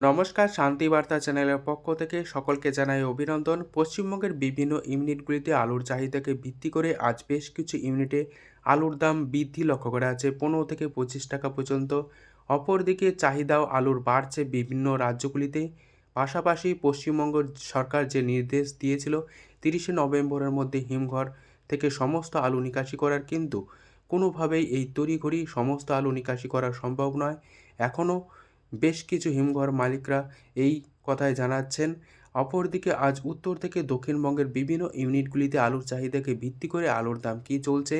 নমস্কার শান্তি বার্তা চ্যানেলের পক্ষ থেকে সকলকে জানাই অভিনন্দন। পশ্চিমবঙ্গের বিভিন্ন ইউনিটগুলিতে আলুর চাহিদাকে ভিত্তি করে আজ বেশ কিছু ইউনিটে আলুর দাম বৃদ্ধি লক্ষ্য করা আছে পনেরো থেকে পঁচিশ টাকা পর্যন্ত। অপরদিকে চাহিদাও আলুর বাড়ছে বিভিন্ন রাজ্যগুলিতে। পাশাপাশি পশ্চিমবঙ্গ সরকার যে নির্দেশ দিয়েছিল, তিরিশে নভেম্বরের মধ্যে হিমঘর থেকে সমস্ত আলু নিকাশি করার, কিন্তু কোনোভাবেই এই তড়িঘড়ি সমস্ত আলু নিকাশি করা সম্ভব নয়। এখনও বেশ কিছু হিমঘর মালিকরা এই কথায় জানাচ্ছেন। অপরদিকে আজ উত্তর থেকে দক্ষিণবঙ্গের বিভিন্ন ইউনিটগুলিতে আলুর চাহিদাকে ভিত্তি করে আলুর দাম কী চলছে,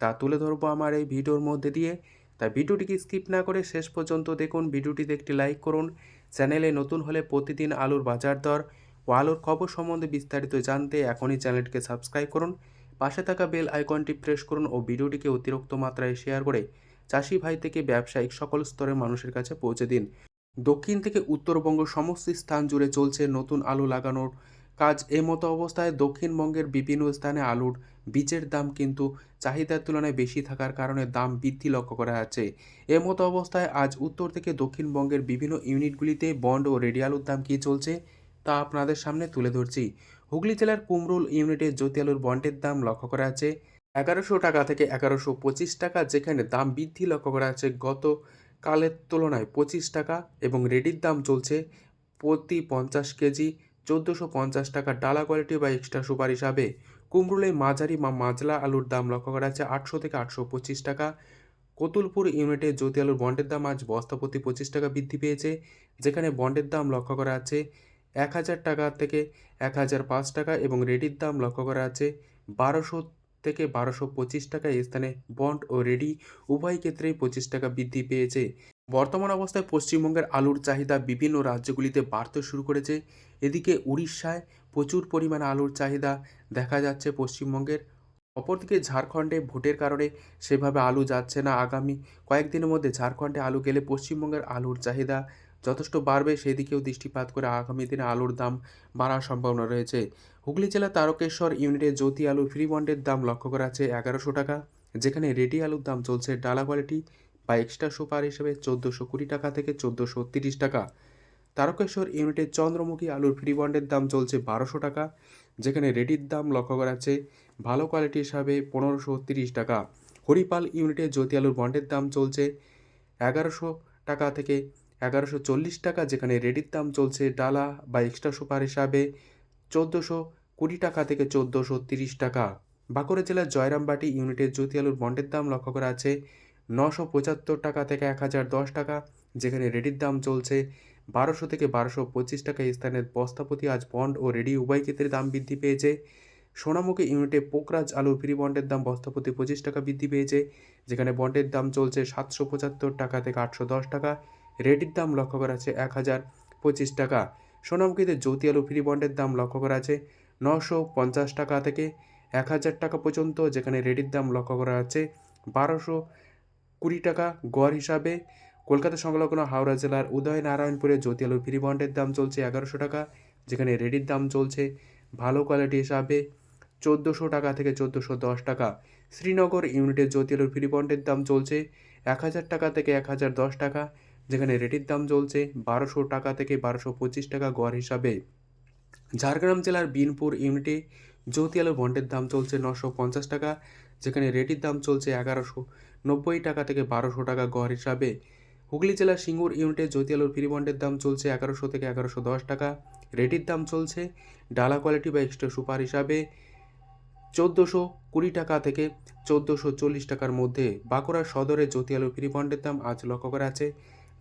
তা তুলে ধরবো আমার এই ভিডিওর মধ্যে দিয়ে। তাই ভিডিওটিকে স্কিপ না করে শেষ পর্যন্ত দেখুন, ভিডিওটিতে একটি লাইক করুন। চ্যানেলে নতুন হলে প্রতিদিন আলুর বাজার দর ও আলুর খবর সম্বন্ধে বিস্তারিত জানতে এখনই চ্যানেলটিকে সাবস্ক্রাইব করুন। পাশে থাকা বেল আইকনটি প্রেস করুন ও ভিডিওটিকে অতিরিক্ত মাত্রায় শেয়ার করে চাষি ভাই থেকে ব্যবসায়িক সকল স্তরের মানুষের কাছে পৌঁছে দিন। দক্ষিণ থেকে উত্তরবঙ্গ সমস্ত স্থান জুড়ে চলছে নতুন আলু লাগানোর কাজ। এমতো অবস্থায় দক্ষিণবঙ্গের বিভিন্ন স্থানে আলুর বীজের দাম কিন্তু চাহিদার তুলনায় বেশি থাকার কারণে দাম বৃদ্ধি লক্ষ্য করা যাচ্ছে। এমতো অবস্থায় আজ উত্তর থেকে দক্ষিণবঙ্গের বিভিন্ন ইউনিটগুলিতে বন্ড ও রেডি আলুর দাম কী চলছে তা আপনাদের সামনে তুলে ধরছি। হুগলি জেলার কুমরুল ইউনিটে জ্যোতি আলুর বন্ডের দাম লক্ষ্য করা যাচ্ছে এগারোশো টাকা থেকে এগারোশো পঁচিশ টাকা, যেখানে দাম বৃদ্ধি লক্ষ্য করা যাচ্ছে, গত কালের তুলনায় পঁচিশ টাকা এবং রেডির দাম চলছে প্রতি পঞ্চাশ কেজি চোদ্দোশো পঞ্চাশ টাকা। ডালা কোয়ালিটি বা এক্সট্রা সুপার হিসাবে কুমরুলে মাঝারি বা মাজলা আলুর দাম লক্ষ্য করা যাচ্ছে আটশো থেকে আটশো পঁচিশ টাকা। কতুলপুর ইউনিটে জ্যোতি আলুর বন্ডের দাম আজ বস্তা প্রতি পঁচিশ টাকা বৃদ্ধি পেয়েছে, যেখানে বন্ডের দাম লক্ষ্য করা আছে এক হাজার টাকা থেকে এক হাজার পাঁচ টাকা এবং রেডির দাম লক্ষ্য করা আছে বারোশো থেকে বারোশো পঁচিশ টাকা এই স্থানে বন্ড ও রেডি উভয় ক্ষেত্রেই পঁচিশ টাকা বৃদ্ধি পেয়েছে। বর্তমান অবস্থায় পশ্চিমবঙ্গের আলুর চাহিদা বিভিন্ন রাজ্যগুলিতে বাড়তে শুরু করেছে। এদিকে উড়িষ্যায় প্রচুর পরিমাণে আলুর চাহিদা দেখা যাচ্ছে পশ্চিমবঙ্গের। অপরদিকে ঝাড়খণ্ডে ভোটের কারণে সেভাবে আলু যাচ্ছে না। আগামী কয়েকদিনের মধ্যে ঝাড়খণ্ডে আলু গেলে পশ্চিমবঙ্গের আলুর চাহিদা যথেষ্ট বাড়বে, সেদিকেও দৃষ্টিপাত করে আগামী দিনে আলুর দাম বাড়ার সম্ভাবনা রয়েছে। হুগলি জেলা তারকেশ্বর ইউনিটে জ্যোতি আলু ফ্রি বন্ডের দাম লক্ষ্য করা আছে এগারোশো টাকা। যেখানে রেডি আলুর দাম চলছে ডালা কোয়ালিটি বা এক্সট্রা সুপার হিসেবে চোদ্দোশো কুড়ি টাকা থেকে চোদ্দোশো তিরিশ টাকা। তারকেশ্বর ইউনিটের চন্দ্রমুখী আলুর ফ্রি বন্ডের দাম চলছে বারোশো টাকা। যেখানে রেডির দাম লক্ষ্য করা আছে ভালো কোয়ালিটি হিসাবে পনেরোশো তিরিশ টাকা। হরিপাল ইউনিটে জ্যোতি আলুর বন্ডের দাম চলছে এগারোশো টাকা থেকে এগারোশো চল্লিশ টাকা, যেখানে রেডির দাম চলছে ডালা বা এক্সট্রা সুপার হিসাবে চোদ্দোশো কুড়ি টাকা থেকে চোদ্দোশো তিরিশ টাকা। বাঁকুড়া জেলার জয়রামবাটি ইউনিটের জ্যোতি আলুর বন্ডের দাম লক্ষ্য করা আছে নশো পঁচাত্তর টাকা থেকে এক হাজার দশ টাকা, যেখানে রেডির দাম চলছে বারোশো থেকে বারোশো পঁচিশ টাকা। স্থানের বস্তাপতি আজ বন্ড ও রেডি উভয় ক্ষেত্রে দাম বৃদ্ধি পেয়েছে। সোনামুখী ইউনিটে পোকরাজ আলুর ফ্রি বন্ডের দাম বস্তাপতি পঁচিশ টাকা বৃদ্ধি পেয়েছে, যেখানে বন্ডের দাম চলছে সাতশো পঁচাত্তর টাকা থেকে আটশো দশ টাকা। রেডির দাম লক্ষ্য করা আছে এক হাজার পঁচিশ টাকা। সোনামুখীতে জ্যোতি আলু ফ্রি বন্ডের দাম লক্ষ্য করা আছে নশো পঞ্চাশ টাকা থেকে এক হাজার টাকা পর্যন্ত, যেখানে রেডির দাম লক্ষ্য করা আছে বারোশো কুড়ি টাকা গড় হিসাবে। কলকাতা সংলগ্ন হাওড়া জেলার উদয়নারায়ণপুরে জ্যোতি আলু ফ্রি বন্ডের দাম চলছে এগারোশো টাকা, যেখানে রেডির দাম চলছে ভালো কোয়ালিটি হিসাবে চোদ্দোশো টাকা থেকে চোদ্দোশো দশ টাকা। শ্রীনগর ইউনিটের জ্যোতি আলুর ফ্রি বন্ডের দাম চলছে এক হাজার টাকা থেকে এক হাজার দশ টাকা যেখানে রেডির দাম চলছে বারোশো টাকা থেকে বারোশো পঁচিশ টাকা গড় হিসাবে। ঝাড়গ্রাম জেলার বিনপুর ইউনিটে জ্যোতি আলুর বন্ডের দাম চলছে নশো পঞ্চাশ টাকা, যেখানে রেডির দাম চলছে এগারোশো নব্বই টাকা থেকে বারোশো টাকা গড় হিসাবে। হুগলি জেলার সিঙ্গুর ইউনিটে জ্যোতি আলুর ফ্রি বন্ডের দাম চলছে এগারোশো থেকে এগারোশো দশ টাকা রেডির দাম চলছে ডালা কোয়ালিটি বা এক্সট্রা সুপার হিসাবে চোদ্দোশো কুড়ি টাকা থেকে চোদ্দোশো চল্লিশ টাকার মধ্যে। বাঁকুড়া সদরে জ্যোতি আলুর ফ্রি বন্ডের দাম আজ লক্ষ্য করা আছে।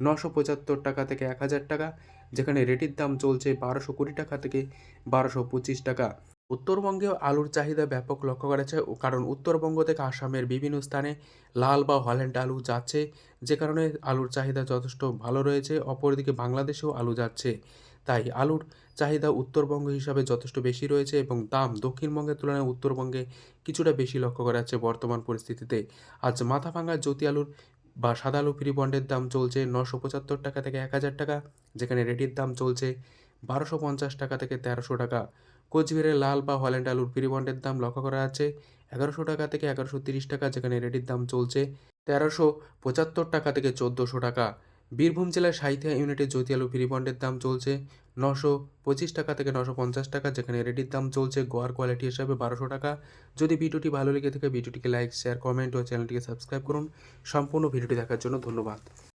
নশো পঁচাত্তর টাকা থেকে এক হাজার টাকা, যেখানে রেটির দাম চলছে বারোশো কুড়ি টাকা থেকে বারোশো পঁচিশ টাকা। উত্তরবঙ্গেও আলুর চাহিদা ব্যাপক লক্ষ্য করা কারণ উত্তরবঙ্গ থেকে আসামের বিভিন্ন স্থানে লাল বা হল্যান্ড আলু যাচ্ছে, যে কারণে আলুর চাহিদা যথেষ্ট ভালো রয়েছে, অপরদিকে বাংলাদেশেও আলু যাচ্ছে। তাই আলুর চাহিদা উত্তরবঙ্গ হিসাবে যথেষ্ট বেশি রয়েছে এবং দাম দক্ষিণবঙ্গের তুলনায় উত্তরবঙ্গে কিছুটা বেশি লক্ষ্য করা যাচ্ছে বর্তমান পরিস্থিতিতে। আজ মাথা ভাঙা জ্যোতি আলুর বা সাদা আলু ফ্রি বন্ডের দাম চলছে নশো পঁচাত্তর টাকা থেকে এক হাজার টাকা, যেখানে রেডির দাম চলছে বারোশো পঞ্চাশ টাকা থেকে তেরোশো টাকা। কোচবিহারের লাল বা হল্যান্ড আলুর ফ্রি বন্ডের দাম লক্ষ্য করা আছে এগারোশো টাকা থেকে এগারোশো তিরিশ টাকা, যেখানে রেডির দাম চলছে তেরোশো পঁচাত্তর টাকা থেকে চোদ্দোশো টাকা। বীরভূম জেলার সাহিত্যা ইউনিটে জ্যোতি আলু ফ্রি বন্ডের দাম চলছে নশো পঁচিশ টাকা থেকে নশো পঞ্চাশ টাকা, যেখানে রেডির দাম চলছে গোয়ার কোয়ালিটি হিসাবে বারোশো টাকা। যদি ভিডিওটি ভালো লেগে থাকে, ভিডিওটিকে লাইক শেয়ার কমেন্ট ও চ্যানেলটিকে সাবস্ক্রাইব করুন। সম্পূর্ণ ভিডিওটি দেখার জন্য ধন্যবাদ।